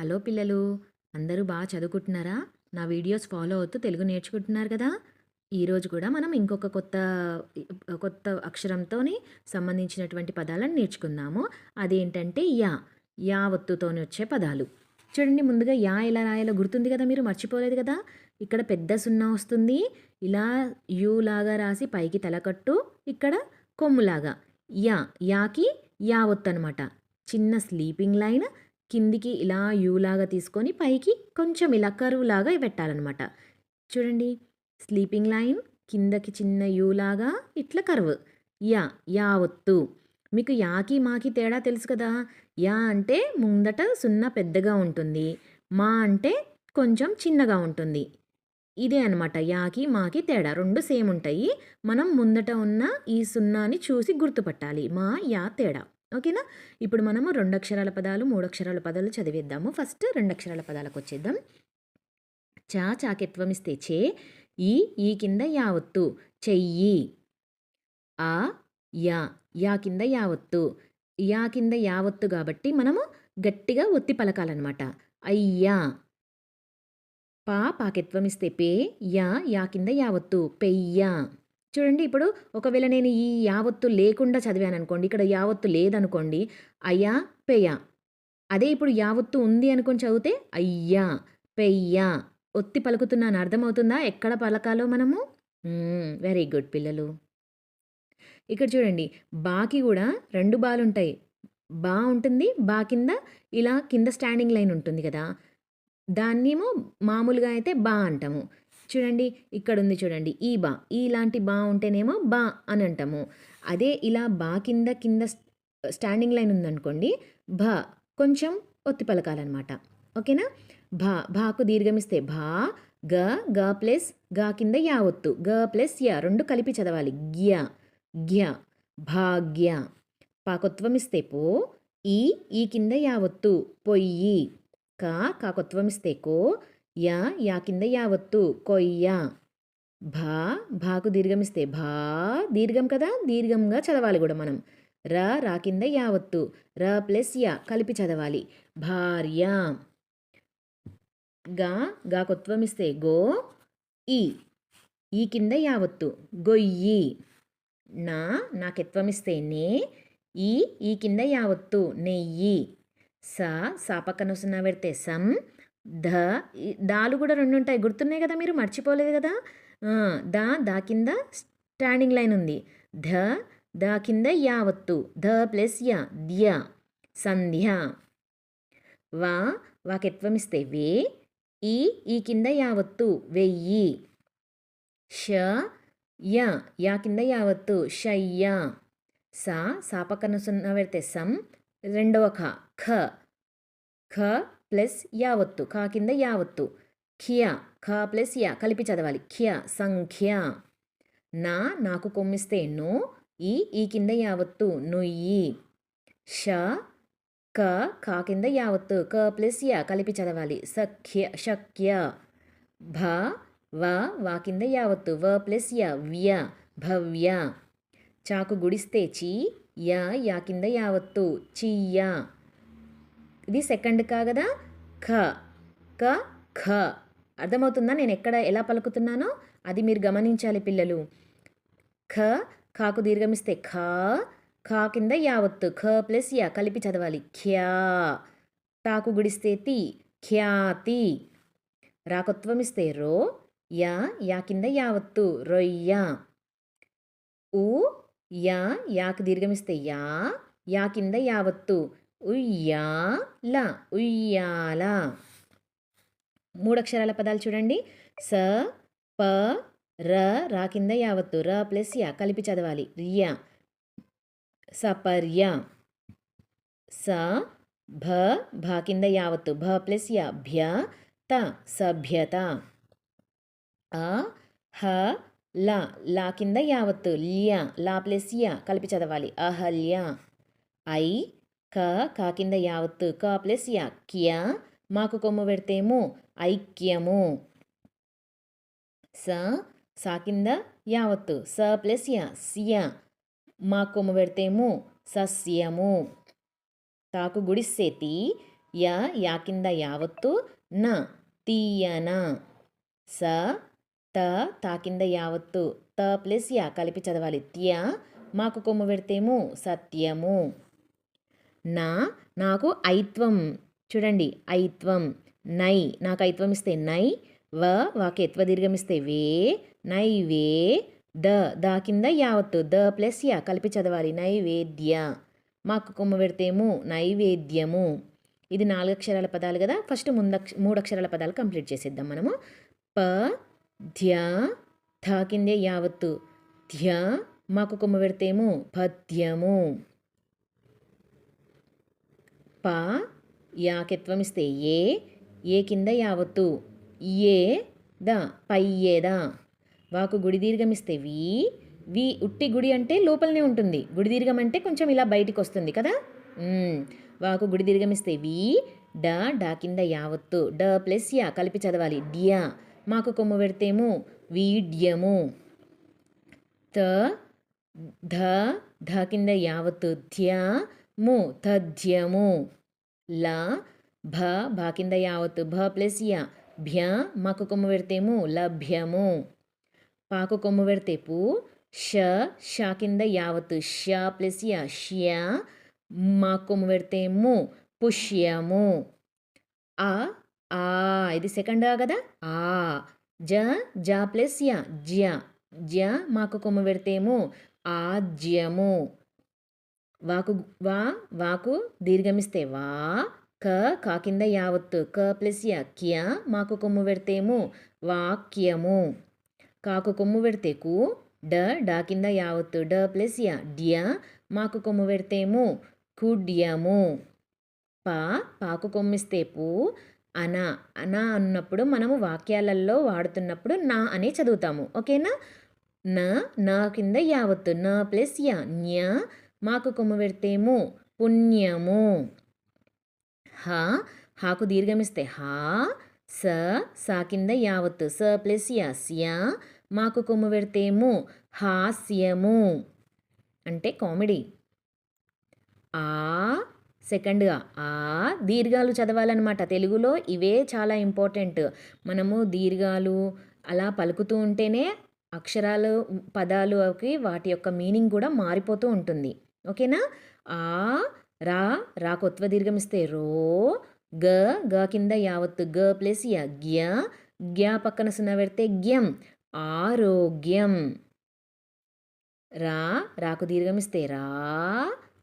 Hello పిల్లలు అందరూ బాగా చదువుకుంటున్నారా? నా వీడియోస్ ఫాలో అవుతూ తెలుగు నేర్చుకుంటున్నారు కదా? ఈరోజు కూడా మనం ఇంకొక కొత్త కొత్త అక్షరంతోని సంబంధించినటువంటి పదాలను నేర్చుకుందాము. అదేంటంటే యా యా ఒత్తుతోని వచ్చే పదాలు. చూడండి ముందుగా యా ఎలా రాయాలో గుర్తుంది కదా మీరు? మర్చిపోలేదు కదా? ఇక్కడ పెద్ద సున్నా వస్తుంది. ఇలా యూ లాగా రాసి పైకి తలకట్టు ఇక్కడ కొమ్ములాగా. యా యాకి యా ఒత్తు అనమాట చిన్న స్లీపింగ్ లైన్ కిందికి ఇలా యూ లాగా తీసుకొని పైకి కొంచెం ఇలా కరువులాగా పెట్టాలన్నమాట. చూడండి స్లీపింగ్ లైన్ కిందకి చిన్న యూ లాగా ఇట్లా కరువు. యా యా ఒత్తు. మీకు యాకి మాకి తేడా తెలుసు కదా? యా అంటే ముందట సున్నా పెద్దగా ఉంటుంది. మా అంటే కొంచెం చిన్నగా ఉంటుంది. ఇదే అనమాట యాకి మాకి తేడా. రెండు సేమ్ ఉంటాయి. మనం ముందట ఉన్న ఈ సున్నాని చూసి గుర్తుపట్టాలి. మా యా తేడా. ఓకేనా? ఇప్పుడు మనము రెండు అక్షరాల పదాలు మూడు అక్షరాల పదాలు చదివేద్దాము. ఫస్ట్ రెండు అక్షరాల పదాలకు వచ్చేద్దాం. చా చాకెత్వం ఇస్తే చే ఈ ఈ కింద యావత్తు చెయ్యి. ఆ యా యా కింద యావత్తు యా కింద యావత్తు కాబట్టి మనము గట్టిగా ఒత్తి పలకాలన్నమాట. అయ్యా. పా పాకెత్వం ఇస్తే పే యా యా కింద యావత్తు పెయ్యా. చూడండి ఇప్పుడు ఒకవేళ నేను ఈ యావత్తు లేకుండా చదివాను అనుకోండి ఇక్కడ యావత్తు లేదనుకోండి అయ్యా పెయ అదే ఇప్పుడు యావత్తు ఉంది అనుకొని చదివితే అయ్యా పెయ్యా ఒత్తి పలుకుతున్నాను అర్థమవుతుందా? ఎక్కడ పలకాలో మనము? వెరీ గుడ్ పిల్లలు. ఇక్కడ చూడండి బాకి కూడా రెండు బాలు ఉంటాయి బా ఉంటుంది బా కింద ఇలా కింద స్టాండింగ్ లైన్ ఉంటుంది కదా. దాన్నేమో మామూలుగా అయితే బా అంటాము. చూడండి ఇక్కడ ఉంది చూడండి. ఈ బా ఇలాంటి బా ఉంటేనేమో బా అని అంటాము అదే ఇలా బా కింద కింద స్టాండింగ్ లైన్ ఉందనుకోండి భ కొంచెం ఒత్తి పలకాలన్నమాట. ఓకేనా? భా భాకు దీర్ఘమిస్తే భా గ గ ప్లస్గా కింద యా ఒత్తు. గ ప్లస్ యా రెండు కలిపి చదవాలి. గ్య గ్య భాగ్య. పాకొత్వం ఇస్తే పో ఈ ఈ కింద యావత్తు పొయ్యి కా కాకొత్వం ఇస్తే కో యా యా కింద యావత్తు కొయ్య. భా భాకు దీర్ఘమిస్తే. భా దీర్ఘం కదా దీర్ఘంగా చదవాలి కూడా మనం. రా రా కింద యావత్తు ర ప్లస్ యా కలిపి చదవాలి. భార్య. గా గా కొత్వం ఇస్తే గో ఈ. ఈ కింద యావత్తు గొయ్యి. నా నాకెత్వం ఇస్తే నే ఈ ఈ కింద యావత్తు నెయ్యి. స సా పక్కన వస్తున్నా పెడితే సం ధ దాలు కూడా రెండు ఉంటాయి గుర్తున్నాయి కదా మీరు? మర్చిపోలేదు కదా? దా దా కింద స్టాండింగ్ లైన్ ఉంది. ధ దా కింద యావత్తు. ధ ప్లస్ య ధ్య. సంధ్య. వా వాకెత్వం ఇస్తే వే. ఈ ఈ కింద యావత్తు. వెయ్యి. ష య యా కింద యావత్తు. షయ్య. సా సా సున్న సున్నా పెడితే సం. రెండవ ఖ ఖ. ఖ ప్లస్ యావత్తు ఖా కింద యావత్తు. ఖియా ఖ ప్లస్ యా కలిపి చదవాలి. ఖియ సంఖ్య. నా నాకు కొమ్మిస్తే నో ఈ ఈ కింద యావత్తు నొయ్యి. ష క కా కింద యావత్తు క ప్లస్ యా కలిపి చదవాలి. సఖ్య శక్య. భ వ వా కింద యావత్తు వ ప్లస్ యా వ్య భవ్య. చాకు గుడిస్తే చీ యా యా కింద యావత్తు చియ్య. ఇది సెకండ్ కా కదా? ఖ క ఖ. అర్థమవుతుందా? నేను ఎక్కడ ఎలా పలుకుతున్నానో అది మీరు గమనించాలి పిల్లలు. ఖ ఖాకు దీర్ఘమిస్తే ఖ ఖా కింద యావత్తు. ఖ ప్లస్ యా కలిపి చదవాలి. ఖ్యా. తాకు గుడిస్తే తి. ఖ్యాతి. రాకత్వం ఇస్తే రో. యా యా కింద యావత్తు. రొయ్య. ఉ యా యాకు దీర్ఘమిస్తే యా. యా కింద యావత్తు. ఉయ్యాల ఉయ్యాల. మూడు అక్షరాల పదాలు చూడండి. స ప ర రా కింద యావత్తు. ర ప్లస్ యా కలిపి చదవాలి. రియ. సపర్య. స భ భ కింద యావత్తు. భ ప్లస్ యా భ్య త సభ్యత. అ హ ల. లా కింద యావత్తు. ల్య. లా ప్లస్ యా కలిపి చదవాలి. అహల్య. ఐ క కా కింద యావత్తు. క ప్లస్ యా. క్య మాకు కొమ్ము పెడితేము ఐక్యము. స సా కింద యావత్తు. స ప్లస్ యా సియ మా కొమ్ము పెడితేము సస్యము. తాకు గుడిసేతి య యా కింద యావత్తు న తీయన. స త తా కింద యావత్తు. త ప్లస్ యా కలిపి చదవాలి. త్య మాకు కొమ్ము పెడితేము సత్యము. నా నాకు ఐత్వం. చూడండి ఐత్వం. నై నాకు ఐత్వం ఇస్తే నై వ వాకి ఎత్వ దీర్ఘం ఇస్తే వే నై వే ద దా కింద యావత్తు ద ప్లస్ యా కలిపి చదవాలి. నైవేద్య. మాకు కొమ్మ పెడితేము నైవేద్యము. ఇది నాలుగు అక్షరాల పదాలు కదా? ఫస్ట్ ముందక్ష మూడు అక్షరాల పదాలు కంప్లీట్ చేసేద్దాం మనము. ప ధ్య థ కిందే యావత్తు. ధ్య మాకు కొమ్మ పెడితేము పద్యము. ప యాకెత్వం ఇస్తే ఏ ఏ కింద యావత్తు? ఏ ద పయ్యేదా వాకు గుడి దీర్ఘం ఇస్తే వి వి ఉట్టి గుడి అంటే లోపలనే ఉంటుంది. గుడి దీర్ఘం అంటే కొంచెం ఇలా బయటికి వస్తుంది కదా వాకు గుడి దీర్ఘం ఇస్తే వి డ డా కింద యావత్తు. డ ప్లస్ యా కలిపి చదవాలి. డ్యా. మాకు కొమ్ము పెడితేము? వీడ్యము త ధ ధ కింద యావత్తు. ధ్య ము తథ్యము ల భ భా కింద యావత్తు భ ప్లస్ యా. భ్య మాకు కొమ్ము పెడితేము లభ్యము. పాకు కొమ్ము పెడితే పు ష షా కింద యావత్తు ష ప్లస్ యా. ష్య మా కొమ్ము పెడితే ము పుష్యము. ఆ ఆ ఇది సెకండ్ ఆ కదా? ఆ జ జ ప్లస్ యా జ్య. జ్య మాకు కొమ్ము పెడితేము ఆజ్యము వాకు వా వాకు దీర్ఘమిస్తే వా క కా కింద యావత్తు. క ప్లస్ య క్య మాకు కొమ్ము పెడితేము. వాక్యము. కాకు కొమ్ము పెడితే కు. డ డా కింద యావత్తు. డ ప్లస్ య డ్య మాకు కొమ్ము పెడితేము. కుడ్యము. పా పాకు కొమ్మిస్తే పు అనా. అనా అన్నప్పుడు మనము వాక్యాలలో వాడుతున్నప్పుడు నా అనే చదువుతాము. ఓకేనా? న నా కింద యావత్తు. న ప్లస్ య న్య మాకు కొమ్ము పెడితేము పుణ్యము. హ హాకు దీర్ఘమిస్తే హా స సా కింద యావత్తు. స ప్లస్ యా మాకు కొమ్ము పెడితేము హాస్యము. అంటే కామెడీ. ఆ సెకండ్గా ఆ దీర్ఘాలు చదవాలన్నమాట. తెలుగులో ఇవే చాలా ఇంపార్టెంట్. మనము దీర్ఘాలు అలా పలుకుతూ ఉంటేనే అక్షరాలు పదాలుకి వాటి యొక్క మీనింగ్ కూడా మారిపోతూ ఉంటుంది. ఓకేనా? ఆ రా రా కొత్వ దీర్ఘం ఇస్తే రో గ గ కింద యావత్తు గ ప్లస్ య గ్య గ్య పక్కన సున్నా పెడితే గ్యం ఆరోగ్యం. రా రాకు దీర్ఘం ఇస్తే రా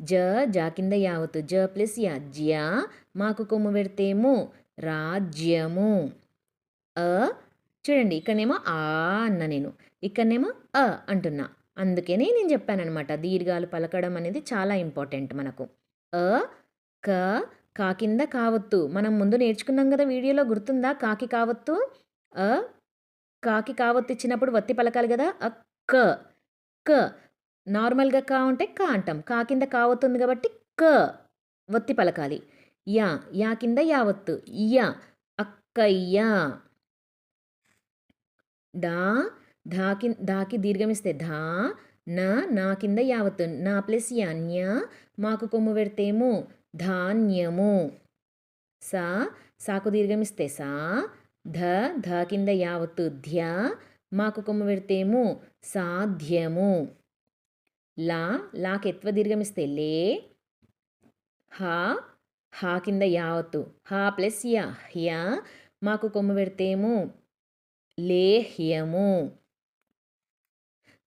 జ జా కింద యావత్తు జ ప్లస్ య జ్య మాకు కొమ్ము పెడితేము రాజ్యము. అ చూడండి ఇక్కడనేమో ఆ అన్న నేను ఇక్కడనేమో అ అంటున్నా. అందుకనే నేను చెప్పానన్నమాట. దీర్ఘాలు పలకడం అనేది చాలా ఇంపార్టెంట్ మనకు. అ క కా కింద కావత్తు. మనం ముందు నేర్చుకున్నాం కదా వీడియోలో గుర్తుందా? కాకి కావత్తు? అ కాకి కావత్తు ఇచ్చినప్పుడు వత్తి పలకాలి కదా? అ క క. నార్మల్గా కా ఉంటే కా అంటాం. కా కింద కావత్తుంది కాబట్టి క వత్తి పలకాలి. యా యా కింద యావత్తు. యా అక్కయ్యా. డా ధాకి కింద ధాకి దీర్ఘమిస్తే ధా నా నా కింద యావత్తు నా ప్లస్ యాన్య మాకు కొమ్ము పెడితేము ధాన్యము. సా సాకు దీర్ఘమిస్తే సా ధ ధ కింద యావత్తు ధ్య మాకు కొమ్ము పెడితేము సాధ్యము. లా లాకెత్వ దీర్ఘమిస్తే లే హా హా కింద యావత్తు హా ప్లస్ యా హ్య మాకు కొమ్ము పెడితేము లేహ్యము.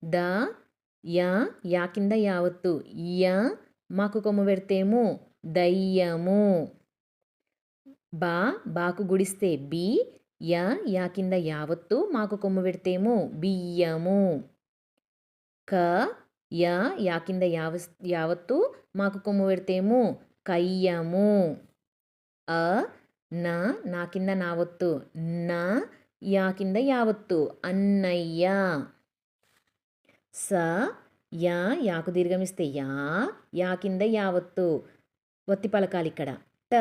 ద యా యా కింద యావత్తు. య మాకు కొమ్ము పెడితేము. దయ్యము. బా బాకు గుడిస్తే బి. యా యా కింద యావత్తు మాకు కొమ్ము పెడితేము. బియ్యము. క యా యా కింద యావ యావత్తు మాకు కొమ్ము పెడితేము. కయ్యము. అ నా నా కింద నావత్తు. నా యా కింద యావత్తు. అన్నయ్య. స యా యాకు దీర్ఘమిస్తే యా యా కింద యావత్తు ఒత్తి పలకాలి ఇక్కడ. ట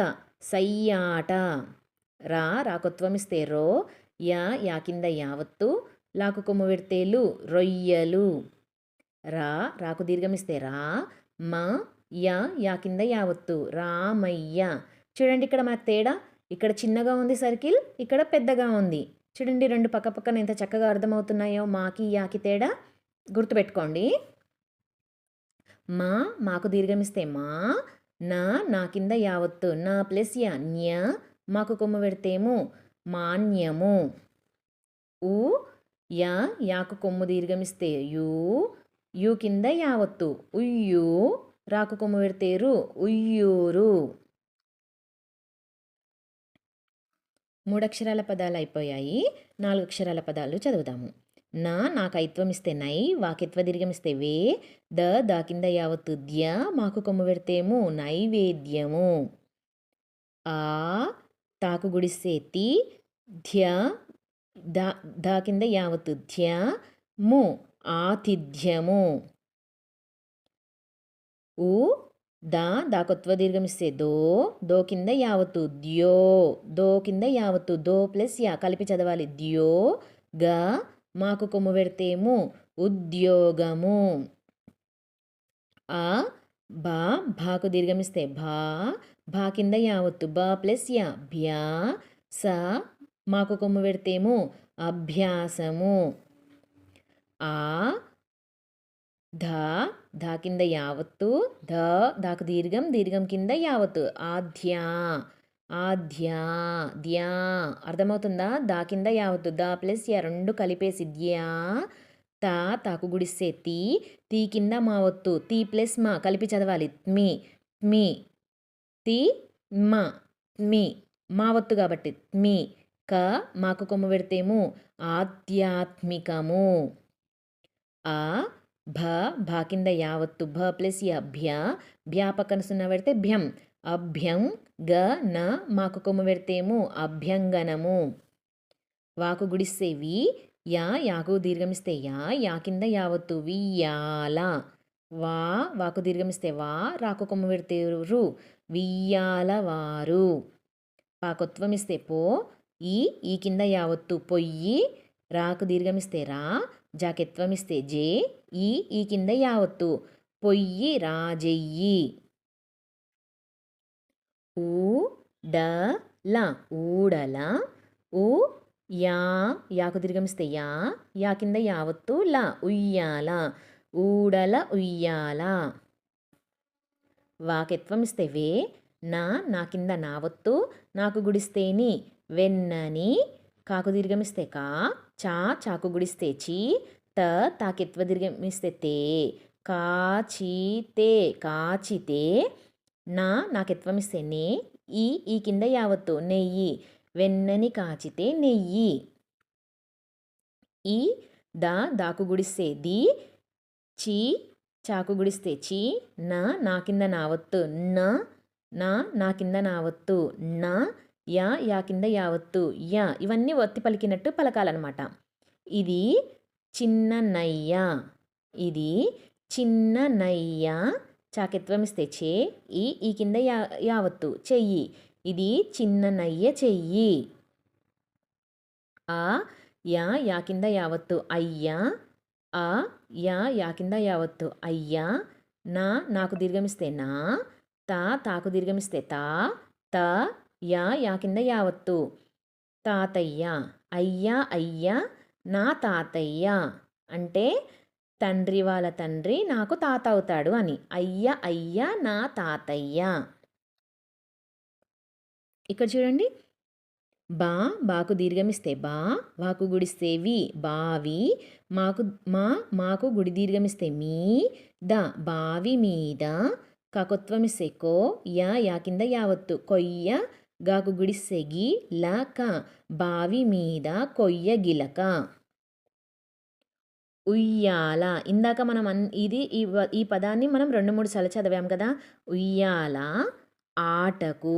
సయ్యాట. రా రాకత్వం ఇస్తే రో యా యా కింద యావత్తు లాకు కొమ్ము పెడితేలు రొయ్యలు. రా రాకు దీర్ఘమిస్తే రా మ యా యా కింద యావత్తు రామయ్య. చూడండి ఇక్కడ మనకు తేడా. ఇక్కడ చిన్నగా ఉంది సర్కిల్ ఇక్కడ పెద్దగా ఉంది. చూడండి రెండు పక్క పక్కన ఎంత చక్కగా అర్థమవుతున్నాయో మాకి యాకి తేడా. గుర్తుపెట్టుకోండి. మా మాకు దీర్ఘమిస్తే మా నా నా కింద యావత్తు నా ప్లస్ యా న్య మాకు కొమ్ము పెడితేము మాన్యము. ఉ యా యాకు కొమ్ము దీర్ఘమిస్తే యూ యూ కింద యావత్తు ఉయ్యు రాకు కొమ్ము పెడితేరు ఉయ్యూరు. మూడక్షరాల పదాలు అయిపోయాయి. నాలుగు అక్షరాల పదాలు చదువుదాము. నా నాకు ఐత్వం ఇస్తే నై వాకిత్వ దీర్ఘం ఇస్తే వే ద దా కింద యావత్తు ద్య మాకు కొమ్ము పెడితేము నైవేద్యము. ఆ తాకు గుడిస్తే తి ధ్య దా దా కింద యావత్తు ధ్య ము ఆతిథ్యము. ఉ దా దాకత్వ దీర్ఘమిస్తే దో దో కింద యావత్తు ద్యో దో కింద యావత్తు దో ప్లస్ యా కలిపి చదవాలి ద్యో గ మాకు కొమ్ము పెడితేము ఉద్యోగము. ఆ బా భాకు దీర్ఘమిస్తే భా భా కింద యావత్తు బా ప్లస్ యా భ్యా స మాకు కొమ్ము పెడితేము అభ్యాసము. ఆ ధ ధా కింద యావత్తు ధ దాకు దీర్ఘం దీర్ఘం కింద యావత్తు ఆధ్యా ఆధ్యా ధ్యా అర్థమవుతుందా? దా కింద యావత్తు. దా ప్లస్ యా రెండు కలిపేసి ధ్యా తా తాకు గుడిస్తే తీ తీ కింద మావత్తు తీ ప్లస్ మా కలిపి చదవాలి. మీ మీ తీ మా మీ. మావత్తు కాబట్టి మీ. క మాకు కొమ్ము పెడితేము ఆధ్యాత్మికము. ఆ భ భా కింద యావత్తు. భ ప్లస్ యా భ్య. భ్యా పక్కన సున్నా పెడితే భ్యం. అభ్యం గ న మాకు కొమ్ము పెడితేము అభ్యంగనము. వాకు గుడిస్తే వి యా యాకు దీర్ఘమిస్తే యా యా కింద యావత్తు వియ్యాల వా వాకు దీర్ఘమిస్తే వా రాకు కొమ్ము పెడితే రు వియ్యాల వారు. పాకొత్వం ఇస్తే పో ఈ ఈ కింద యావత్తు పొయ్యి రాకు దీర్ఘమిస్తే రా జాకెత్వం ఇస్తే జే ఈ ఈ కింద యావత్తు పొయ్యి రాజెయ్యి ఊ డ ల ఊడల ఊ యా యాకు దీర్ఘమిస్తే యా యా కింద యావత్తు ల ఉయ్యాల ఊడల ఉయ్యాల. వాకెత్వం ఇస్తే వే నా నా కింద నావత్తు నాకు గుడిస్తేని వెన్నని కాకు దీర్ఘమిస్తే కా చా చాకు గుడిస్తే చీ త తాకెత్వ దీర్ఘమిస్తే తే. కాచితే కాచితే నా నాకెత్వం నే ఈ ఈ కింద యావత్తు నెయ్యి వెన్నని కాచితే నెయ్యి. ఈ దా దాకు గుడిస్తే ది చీ చాకు గుడిస్తే చీ నా నా కింద నావత్తు న నా నా కింద నావత్తు నా యా యా కింద యావత్తు యా ఇవన్నీ ఒత్తి పలికినట్టు పలకాలన్నమాట. ఇది చిన్న నయ్య ఇది చిన్న నయ్య చాకిత్వమిస్తే ఇస్తే చే ఈ ఈ కింద యా యావత్తు చెయ్యి. ఇది చిన్న నయ్య చెయ్యి. ఆ యా యా కింద యావత్తు అయ్యా. ఆ యా యా కింద యావత్తు అయ్యా. నా నాకు దీర్ఘమిస్తే నా. తా తాకు దీర్ఘమిస్తే తా. త యా యా కింద యావత్తు. తాతయ్య అయ్యా అయ్యా. నా తాతయ్య. అంటే తండ్రి వాళ్ళ తండ్రి నాకు తాత అవుతాడు అని. అయ్య అయ్య నా తాతయ్య. ఇక్కడ చూడండి. బా బాకు దీర్ఘమిస్తే బా వాకు గుడిస్తే వి బావి మాకు మా మాకు గుడి దీర్ఘమిస్తే మీ ద బావి మీద కకొత్వం కో యా యా కింద యావత్తు. కొయ్య గాకు గుడిస్తే గి లక బావి మీద కొయ్య గిలక ఉయ్యాల. ఇందాక మనం అన్ ఇది ఈ ఈ పదాన్ని మనం రెండు మూడు సార్లు చదివాం కదా? ఉయ్యాల ఆటకు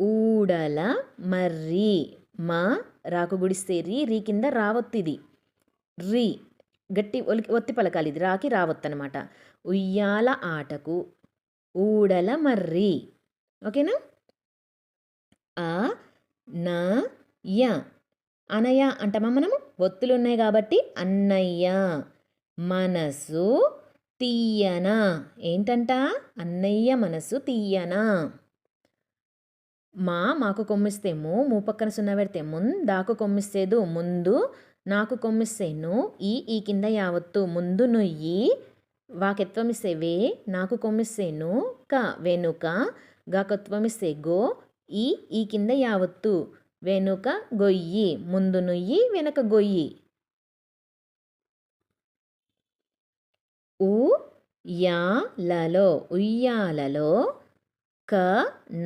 ఊడల మర్రి మా రాకు గుడిస్తే రీ రీ కింద రావొత్తిది. రీ గట్టి ఒలికి ఒత్తి పలకాలి ఇది. రాకి రావొత్తనమాట అనమాట ఉయ్యాల ఆటకు ఊడల మర్రి. ఓకేనా? ఆ నా య. అనయ్య అంటామా మనము? ఒత్తులు ఉన్నాయి కాబట్టి అన్నయ్య. మనసు తీయన? ఏంటంట? అన్నయ్య మనసు తీయన? మా మాకు కొమ్మిస్తేము మూ పక్కన సున్న పెడితే మున్ దాకు కొమ్మిస్తేదు ముందు నాకు కొమ్మిస్తేను ఈ ఈ కింద యావత్తు ముందు నుయ్యి వాకెత్వమిస్తే వే నాకు కొమ్మిస్తేను క వెనుక గాకత్వమిస్తే గో ఈ ఈ కింద యావత్తు వెనుక గొయ్యి ముందు నుయ్యి వెనక గొయ్యి. ఉ యాలలో ఉయ్యాలలో క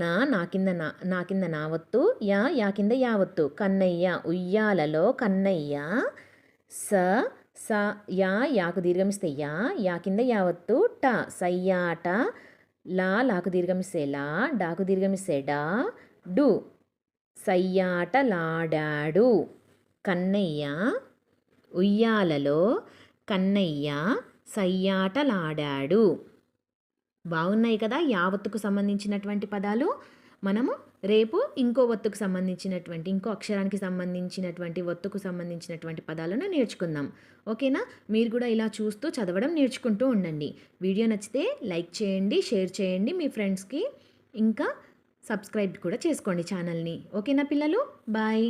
నా నా కింద నా నా కింద నావత్తు యా యా కింద యావత్తు కన్నయ్య ఉయ్యాలలో కన్నయ్య స స యా యాకు దీర్ఘమిస్తే యా యా కింద యావత్తు ట సయ్యాట లా లాకు దీర్ఘమిస్తే లా డాకు దీర్ఘమిస్తే డా డు. సయ్యాటలాడాడు. కన్నయ్య ఉయ్యాలలో కన్నయ్య సయ్యాటలాడాడు. బాగున్నాయి కదా యావత్తుకు సంబంధించినటువంటి పదాలు. మనము రేపు ఇంకో ఒత్తుకు సంబంధించినటువంటి ఇంకో అక్షరానికి సంబంధించినటువంటి ఒత్తుకు సంబంధించినటువంటి పదాలను నేర్చుకుందాం. ఓకేనా? మీరు కూడా ఇలా చూస్తూ చదవడం నేర్చుకుంటూ ఉండండి. వీడియో నచ్చితే లైక్ చేయండి షేర్ చేయండి మీ ఫ్రెండ్స్కి. ఇంకా సబ్స్క్రైబ్ కూడా చేసుకోండి ఛానల్ని. ఓకేనా పిల్లలు? బాయ్.